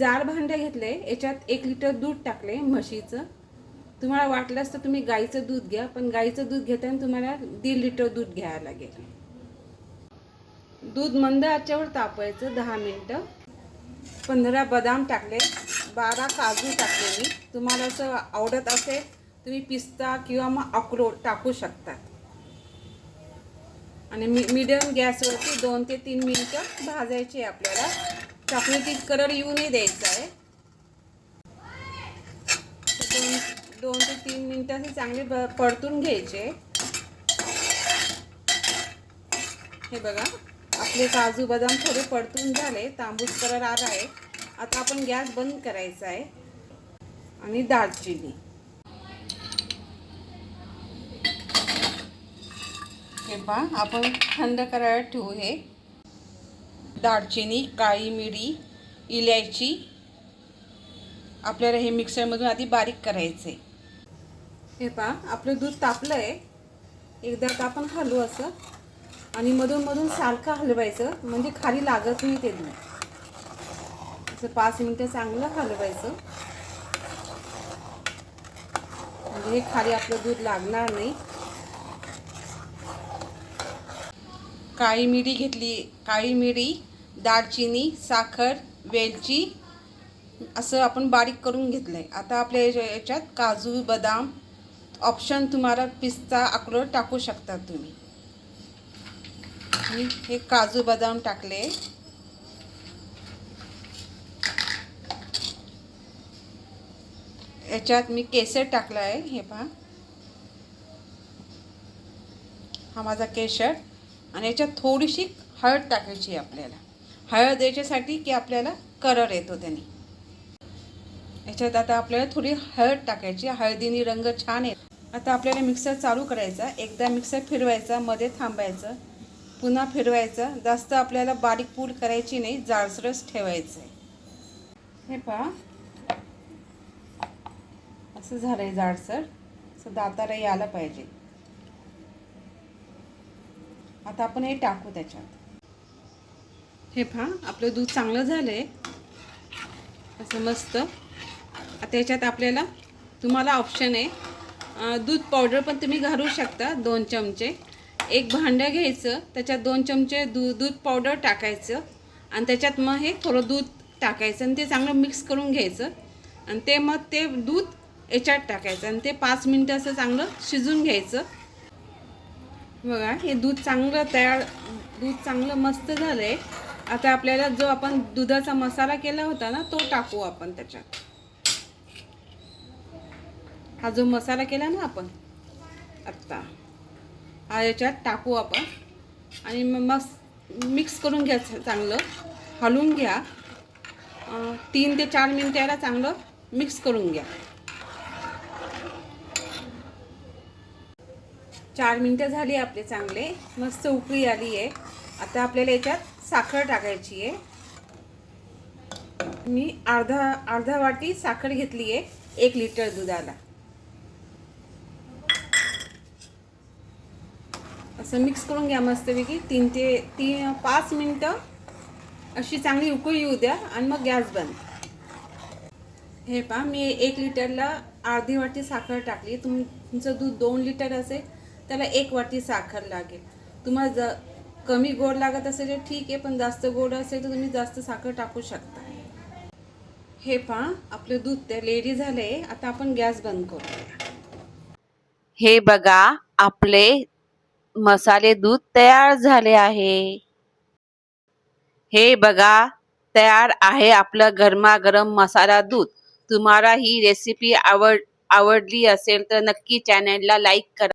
भांडे घेतले याच्यात एक लिटर दूध टाकले म्हशीचं. तुम्हाला वाटलंच तर तुम्ही गाईचं दूध घ्या पण गाईचं दूध घेताना तुम्हाला दीड लिटर दूध घ्यायला लागेल. दूध मंद आच्यावर तापवायचं दहा मिनटं. पंधरा बदाम टाकले बारा काजू टाकले मी. तुम्हाला असं आवडत असेल तुम्ही पिस्ता किंवा मग अक्रोड टाकू शकता. आणि मी मीडियम गॅसवरती दोन ते तीन मिनटं भाजायचे आपल्याला. चॉकलेटीत कलर येऊनही द्यायचा आहे. दोन दोन ते तीन मिनटं असे चांगले परतून घ्यायचे. हे बघा आपले काजू बदाम थोडे परतून झाले तांबूस कलर आला आहे. आता आपण गॅस बंद करायचा आहे आणि दालचिनी हे पहा आपण थंड करायला ठेवू हे. दालचिनी काळी मिरी इलायची. आपल्याला हे मिक्सरमधून आधी बारीक करायचे हे पहा आपलं दूध तापलं आहे एकदा का आपण हलवू असं. आणि मधून मधून सारखं हलवायचं. म्हणजे खाली लागत नाही ते दूध. असं पाच मिनटं चांगलं हलवायचं. म्हणजे हे खाली आपलं दूध लागणार नाही. काळी मिरी घेतली. काळी मिरी दालचिनी साखर वेलची असं आपण बारीक करून घेतलं आहे आता आपल्या याच्यात काजू बदाम ऑप्शन तुम्हाला पिस्ता अक्रोड टाकू शकता तुम्ही. मी हे काजू बदाम टाकले. याच्यात मी केसर टाकलं आहे हे पहा. हा माझा केशर आणि याच्यात थोडीशी हळद टाकायची आहे आपल्याला. हळद याच्यासाठी की आपल्याला कलर येतो त्याने. याच्यात आता आपल्याला थोडी हळद टाकायची हळदीने रंग छान येतो. आता आपल्याला मिक्सर चालू करायचा एकदा मिक्सर फिरवायचा मध्ये थांबायचं पुन्हा फिरवायचं जास्त आपल्याला बारीक पूड करायची नाही जाडसरच ठेवायचं आहे हे पहा. असं झालं आहे जाडसर. असं दाताला यायला पाहिजे. आता आपण हे टाकू त्याच्यात. हे पहा आपलं दूध चांगलं झालं आहे असं मस्त. आता याच्यात आपल्याला तुम्हाला ऑप्शन आहे दूध पावडर पण तुम्ही घालू शकता दोन चमचे. एक भांडं घ्यायचं त्याच्यात दोन चमचे दू दूध पावडर टाकायचं आणि त्याच्यात मग हे थोडं दूध टाकायचं आणि ते चांगलं मिक्स करून घ्यायचं. आणि ते मग ते दूध याच्यात टाकायचं आणि ते पाच मिनटं असं चांगलं शिजून घ्यायचं. बघा हे दूध चांगलं तयार दूध चांगलं मस्त झालं आहे आता आपल्याला जो आपण दुधाचा मसाला केला होता ना तो टाकू आपण त्याच्यात. हा जो मसाला केला ना आपण आत्ता हा याच्यात टाकू आपण. आणि मग मस्त मिक्स करून घ्या चांगलं. हलवून घ्या. तीन ते चार मिनटं याला चांगलं मिक्स करून घ्या. चार मिनटं झाली आपले चांगले. मस्त उकळी आली आहे आता आपल्याला याच्यात साखर टाकायची आहे मी अर्धा अर्धा वाटी साखर घेतली आहे एक लिटर दुधाला. असं मिक्स करून घ्या मस्तपैकी. तीन ते तीन पाच मिनटं अशी चांगली उकळी येऊ द्या आणि मग गॅस बंद. हे पहा मी एक लिटरला अर्धी वाटी साखर टाकली. तुम तुमचं दूध दोन लिटर असेल त्याला एक वाटी साखर लागेल. तुम्हाला ज कमी गोड लागत असेल तर ठीक आहे पण जास्त गोड असेल तर तुम्ही जास्त साखर टाकू शकता. हे पहा आपलं दूध ते रेडी झाले आता आपण गॅस बंद करू हे बघा आपले मसाले दूध तयार झाले आहे. हे बघा तयार आहे आपलं गरमागरम मसाला दूध. तुम्हाला ही रेसिपी आवड आवडली असेल तर नक्की चॅनलला लाईक करा.